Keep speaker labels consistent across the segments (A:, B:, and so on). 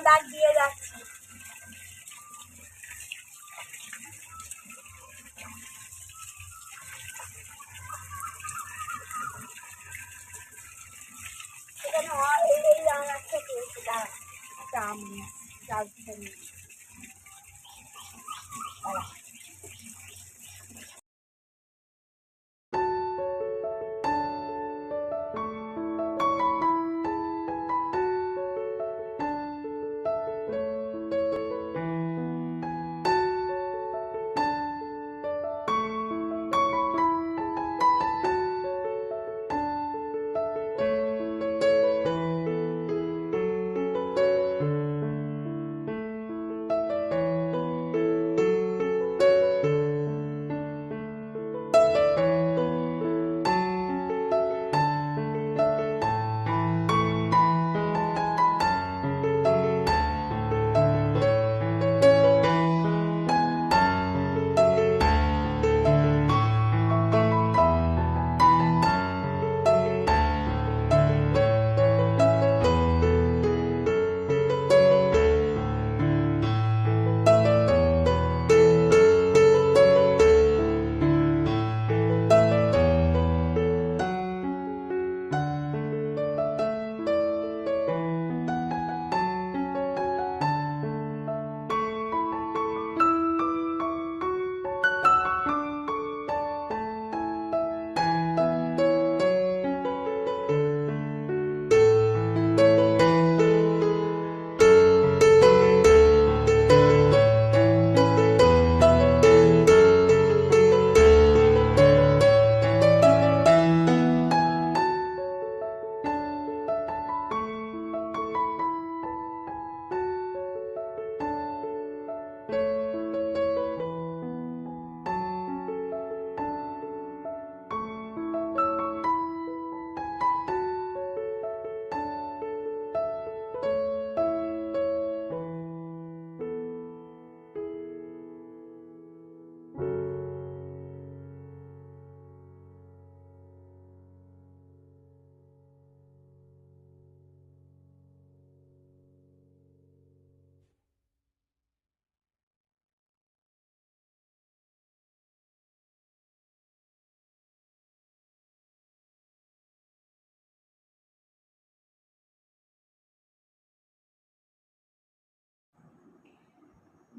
A: দাগ দিয়ে যাচ্ছি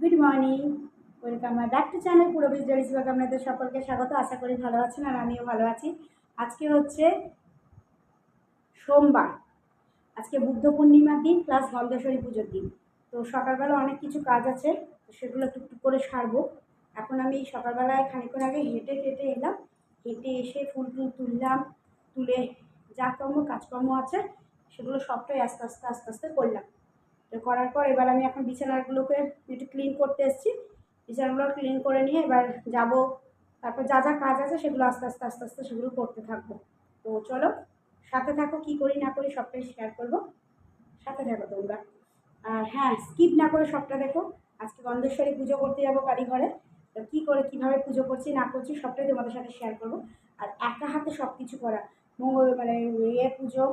A: good morning. Welcome my back to channel পুরো বিজয় শিবাকে আপনাদের সকলকে স্বাগত। আশা করি ভালো আছেন আর আমিও ভালো আছি। আজকে হচ্ছে সোমবার। আজকে বুদ্ধ পূর্ণিমার দিন প্লাস গন্ধেশ্বরী পুজোর দিন। তো সকালবেলা অনেক কিছু কাজ আছে, তো সেগুলো টুকটুক করে সারবো। এখন আমি সকালবেলায় খানিক্ষণ আগে হেঁটে হেঁটে এলাম। হেঁটে এসে ফুল টুল তুললাম, তুলে যা কর্ম কাজকর্ম আছে, সেগুলো সবটাই আস্তে আস্তে আস্তে আস্তে করলাম। তো করার পর এবার আমি এখন বিছানাগুলোকে একটু ক্লিন করতে এসেছি। বিছানাগুলো ক্লিন করে নিয়ে এবার যাব। তারপর যা যা কাজ আছে সেগুলো আস্তে আস্তে আস্তে আস্তে সেগুলো করতে থাকব। তো চলো, সাথে থাকো, কী করি না করি সবটাই শেয়ার করব। সাথে থাকো তোমরা। আর হ্যাঁ স্কিপ না করে সবটা দেখো। আজকে গন্ধেশ্বরী পুজো করতে যাব কালীঘরে। তো কী করে, কীভাবে পুজো করছি, না করছি সবটাই তোমাদের সাথে শেয়ার করব। আর একা হাতে সব কিছু করা। মঙ্গল মানে ইয়ে পুজো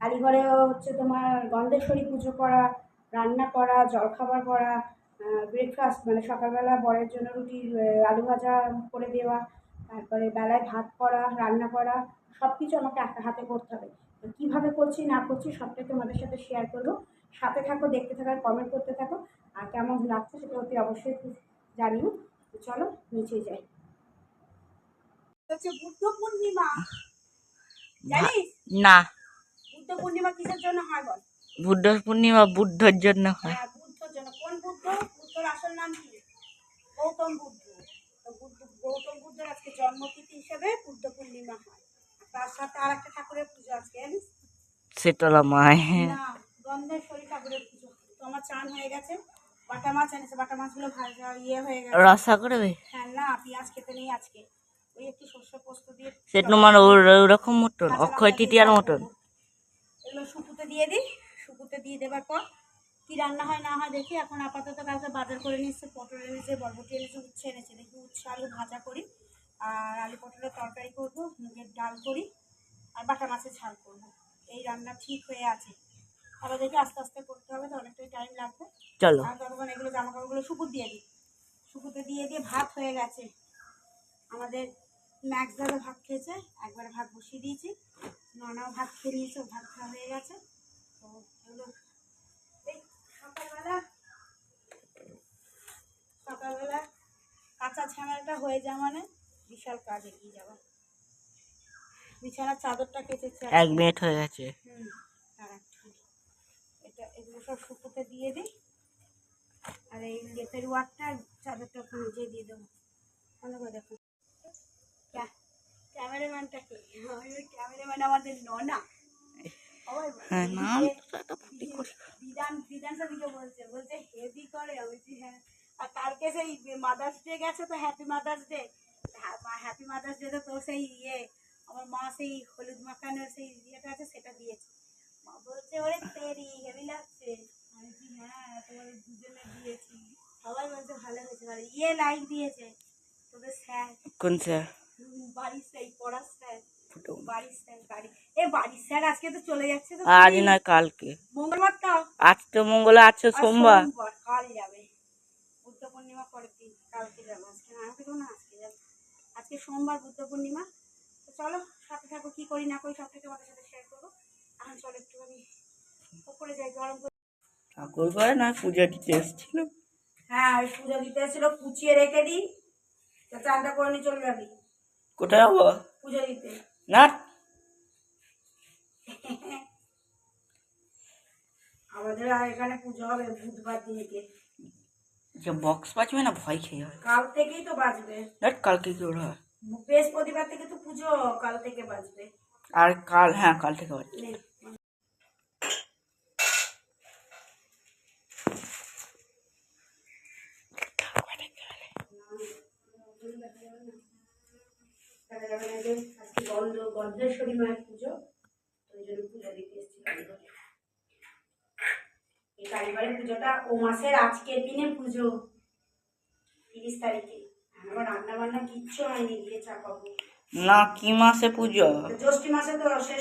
A: কালীঘরে হচ্ছে তোমার গন্ধেশ্বরী পুজো করা রান্না করা জলখাবার করা ব্রেকফাস্ট মানে সকালবেলা বরের জন্য রুটি আলু ভাজা করে দেওয়া তারপরে বেলায় ভাত করা রান্না করা সব কিছু আমাকে একটা হাতে করতে হবে। কীভাবে করছি না করছি সবটাই তোমাদের সাথে শেয়ার করব। সাথে থাকো দেখতে থাকো কমেন্ট করতে থাকো। আর কেমন লাগছে সেটা অতি অবশ্যই জানিও। চলো নিচে যাই। হচ্ছে বুদ্ধ পূর্ণিমা। জানিস?
B: না।
A: বুদ্ধ পূর্ণিমা কিসের জন্য হয় বল?
B: বুদ্ধ পূর্ণিমা বুদ্ধর জন্য হয়।
A: হ্যাঁ বুদ্ধর জন্য। কোন বুদ্ধ? বুদ্ধর আসল নাম কি? গৌতম বুদ্ধ। তো বুদ্ধ গৌতম বুদ্ধের আজকে জন্মতিথি হিসেবে বুদ্ধ পূর্ণিমা হয়। তার সাথে আর একটা ঠাকুরের পুজো আজকে জানিস?
B: শীতলা মায়।
A: গন্ধেশ্বরী ঠাকুরের পুজো। তো আমার চান হয়ে গেছে। বাটা মাছ এনেছে। বাটা মাছগুলো ভাজা ইয়ে হয়ে গেছে।
B: রসা করবে?
A: হ্যাঁ না পেঁয়াজ খেতে নেই আজকে। ওই একটু সর্ষে পোস্ত দিয়ে
B: সেটা মানে ওরকম মতন অক্ষয় তৃতীয়ার মতন।
A: দিয়ে দিই শুকুতে দিয়ে দেওয়ার পর কি রান্না হয় না হয় দেখি। এখন আপাতত কালকে বাজার করে নিচ্ছে পটল এনেছে বরবটি এনেছে উচ্ছে এনেছে। দেখি উচ্ছে আলু ভাজা করি আর আলু পটলের তরকারি করব মুগের ডাল করি আর বাটা মাছের ঝাল করব। এই রান্না ঠিক হয়ে আছে। আবার দেখি আস্তে আস্তে করতে হবে তো অনেকটাই টাইম লাগবে।
B: চলো।
A: ততক্ষণ এগুলো জামা কাপড়গুলো শুকুর দিয়ে দিই। শুকুতে দিয়ে দিয়ে ভাত হয়ে গেছে। আমাদের ম্যাক্স দাদা ভাত খেয়েছে একবারে ভাত বসিয়ে দিয়েছি। ননাও ভাত খেয়ে নিয়েছে ভাত খাওয়া হয়ে গেছে। সকালবেলা কাঁচা ছানাটা হয়ে যাওয়া মানে বিশাল কাজ এগিয়ে যাওয়া বিছানার চাদরটা আজকে।
B: এক মিনিট হয়ে গেছে
A: এটা এগুলো সব শুকোতে দিয়ে দিই আর এই লেপের ওয়ারটা চাদরটা যে দিয়ে দেবো বন্ধ করে দেখো ক্যা- ক্যামেরাম্যানটা কে ক্যামেরাম্যান আমাদের ননা বলে।
B: হ্যাঁ না
A: বিধান- বিধান বিধান সাদিকে বলছে বলছে হেভি করে আমি হ্যাঁ। আর কালকে সেই মাদার্স ডে গেছে তো happy mother's day happy mother's day তো তোর সেই ইয়ে আমার মা সেই হলুদ মাখানোর সেই ইয়েটা আছে সেটা দিয়েছে। মা বলছে ওরে তেরি হেভি লাগছে। আমি বলছি হ্যাঁ তোমাদের দুজনে দিয়েছি। সবাই বলছে ভালো হয়েছে ভালো। ইয়ে লাইক দিয়েছে তোদের স্যার।
B: কোন স্যার?
A: বাড়ির স্যার পড়ার স্যার। তো
B: আজ কালকে। আজ তো মঙ্গল সোমবার।
A: আজকে সোমবার বুদ্ধ পূর্ণিমা। তো চলো সাথে থাকো কি করি না করি সব থেকে তোমাদের সাথে শেয়ার করব। এখন চলো উপরে যাই গরম করে
B: ঠাকুর করে না পূজা দিতে এসেছিল।
A: হ্যাঁ ওই পুজো দিতে এসেছিল কুচিয়ে রেখে দিই। তো চানটা করে নিয়ে চলে যাবি।
B: কোথায় যাব?
A: পুজো দিতে।
B: না
A: আমাদের আর এখানে পুজো হবে বুধবার দিনকে।
B: যে বক্স বাজবে না ভয় খেয়ে হয়
A: কাল থেকেই তো বাজবে।
B: দেখ কালকে কি ওরা হয়
A: বৃহস্পতিবার থেকে তো পুজো কাল থেকে বাজবে।
B: আর কাল হ্যাঁ কাল থেকে বাজবে।
A: দেখা যাবে না যে আজকে গন্ধ গন্ধেশ্বরী মায়ের পুজো ওই জন্য পুজো দিতে এসেছি এই কালীবাড়ির পুজোটা ও মাসের আজকের দিনে পুজো তিরিশ তারিখে। আমার রান্না বান্না কিচ্ছু হয়নি গিয়ে চাপাবো
B: না কি মাসে পুজো?
A: জ্যৈষ্ঠী মাসে তো শেষ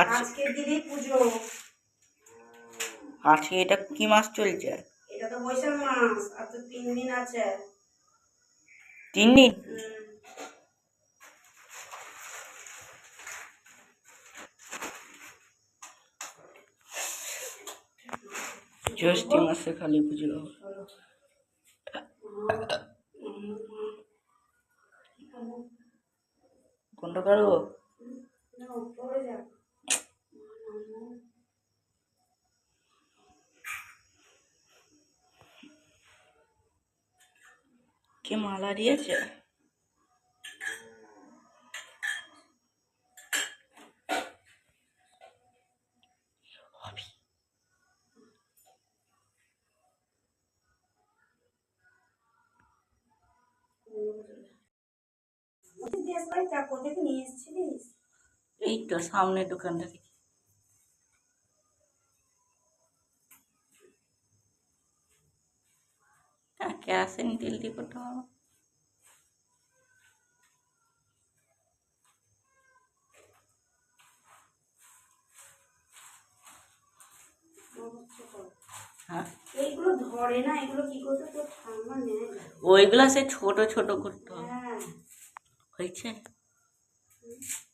A: আজকের দিনেই পুজো।
B: আজকে এটা কি মাস চলছে?
A: এটা তো বৈশাখ মাস আর তো তিন দিন আছে।
B: তিন দিন? জ্যৈষ্ঠী মাসে খালি বুঝলো। কোনটা
A: যাক।
B: কে মালা দিয়েছে
A: বলছি, দেশ ভাই চা কোথা থেকে নিয়ে এসেছিলিস
B: এই তো সামনের দোকানটা থেকে দিয়ে করতে পারব হ্যাঁ।
A: এইগুলো ধরে না, এগুলো কি করতে তোর ঠান্ডা নেয়।
B: ওইগুলা সে ছোট ছোট করতে হবে।
A: হ্যাঁ।
B: হয়েছে?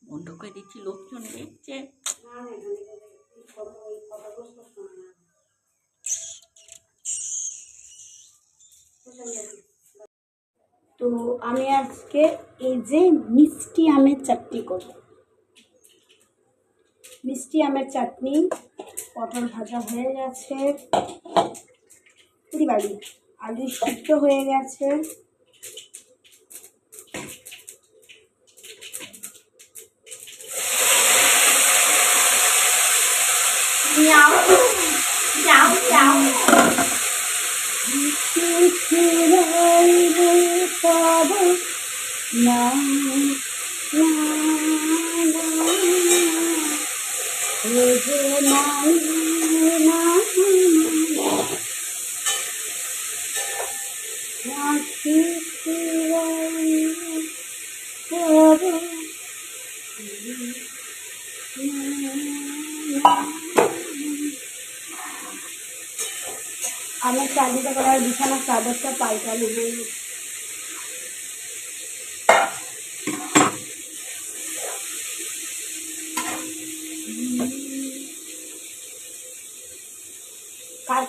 B: বন্ধ করে দিচ্ছি লোকজন দেখছে?
A: তো আমি আজকে এই যে মিষ্টি আমের চাটনি করব। মিষ্টি আমের চাটনি পটল ভাজা হয়ে গেছে। বাড়ি। আলু সিদ্ধ হয়ে গেছে। না আমার চাকরিটা করার বিছানার চাদরটা পাল্টালে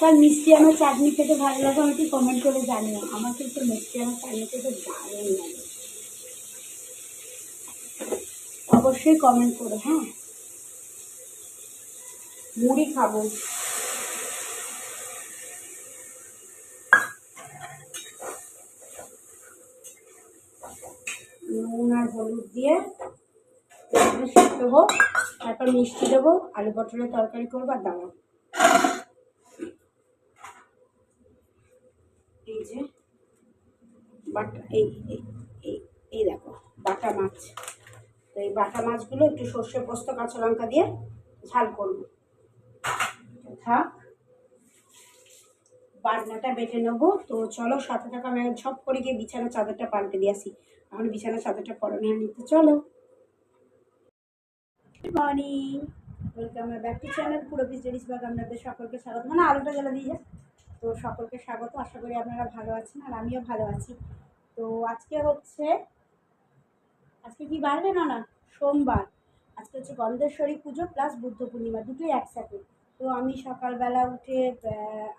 A: কার মিষ্টি আমার চাটনি খেতে ভালো লাগে আমাকে কমেন্ট করে জানিও আমার কিন্তু মিষ্টি আমার চাটনি খেতে দারুণ লাগে। অবশ্যই কমেন্ট করো হ্যাঁ? মুড়ি খাব। নুন আর হলুদ দিয়ে সেদ্ধ হোক তারপর মিষ্টি দেবো, আলু পটলের তরকারি করব আর দাঁড়াবো। এই যে, বাটা এই এই দেখো, বাটা মাছ। তো এই বাটা মাছগুলো একটু সর্ষে পোস্ত, কাঁচা লঙ্কা দিয়ে ঝাল করব। থাক, বাটনাটা বেটে নেব। তো চলো সাথে থাকা, আমি ঝপ করে গিয়ে বিছানা চাদরটা পাল্টে দিয়ে আসি। আমার বিছানা চাদরটা পরে নিয়ে নিতে, চলো। Good morning welcome back to channel পুরো বিজনেস ব্যাগ আপনাদের সকলকে স্বাগত। মানে আলোটা জ্বালা দিয়ে যাস তো সকলকে স্বাগত, আশা করি আপনারা ভালো আছেন আর আমিও ভালো আছি। তো আজকে হচ্ছে, আজকে কি বাড়বে না না সোমবার। আজকে হচ্ছে গন্ধেশ্বরী পুজো প্লাস বুদ্ধ পূর্ণিমা, দুটোই একসাথে। তো আমি সকালবেলা উঠে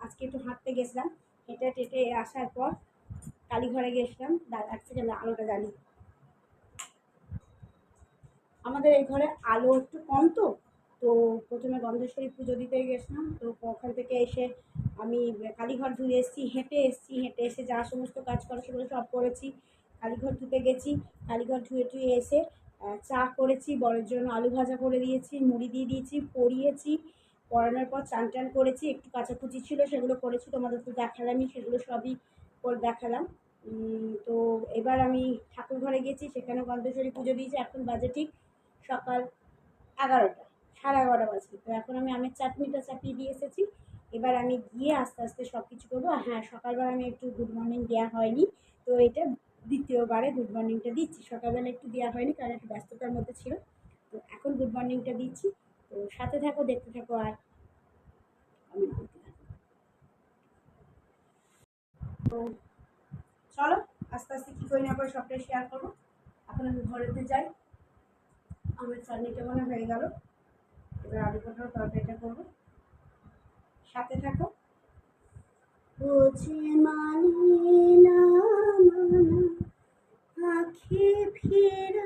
A: আজকে একটু হাঁটতে গেছিলাম। হেঁটে টেটে আসার পর কালীঘরে গেছিলাম। এক সেকেন্ড আলোটা জ্বালি আমাদের এই ঘরে আলো একটু কম তো। তো প্রথমে গন্ধেশ্বরী পুজো দিতে গেছিলাম। তো ওখান থেকে এসে আমি কালীঘর ধুয়ে এসেছি, হেঁটে এসেছি, হেঁটে এসে যা সমস্ত কাজ করা সেগুলো সব করেছি। কালীঘর ধুতে গেছি, কালীঘর ধুয়ে টুয়ে এসে চা করেছি, বরের জন্য আলু ভাজা করে দিয়েছি, মুড়ি দিয়ে দিয়েছি, পরিয়েছি, পরানোর পর চান টান করেছি, একটু কাচাকুচি ছিল সেগুলো করেছি, তোমাদের তো দেখালামই, সেগুলো সবই করে দেখালাম। তো এবার আমি ঠাকুর ঘরে গেছি সেখানে গন্ধেশ্বরী পুজো দিয়েছি, এখন বাজে ঠিক সকাল এগারোটা। সাড়ে এগারোটা বাজে তো এখন আমি আমের চাটনিটা চাপিয়ে দিয়ে এসেছি। এবার আমি গিয়ে আস্তে আস্তে সব কিছু করব হ্যাঁ সকালবেলা আমি একটু গুড মর্নিং দেওয়া হয়নি। তো এটা দ্বিতীয়বারে গুড মর্নিংটা দিচ্ছি। সকালবেলা একটু দেওয়া হয়নি কারণ একটু ব্যস্ততার মধ্যে ছিল। তো এখন গুড মর্নিংটা দিচ্ছি। তো সাথে থাকো, দেখতে থাকো আর আমি করতে থাকো। তো চলো, আস্তে আস্তে কী করি না করে সবটাই শেয়ার করব। এখন আমি ঘরেতে যাই। আমার চাটনিটা মনে হয়ে গেল। এবার আলু পটল তরকারিটা করব। সাথে থাকো। বোঝে মানে না আখি ফিরাইলে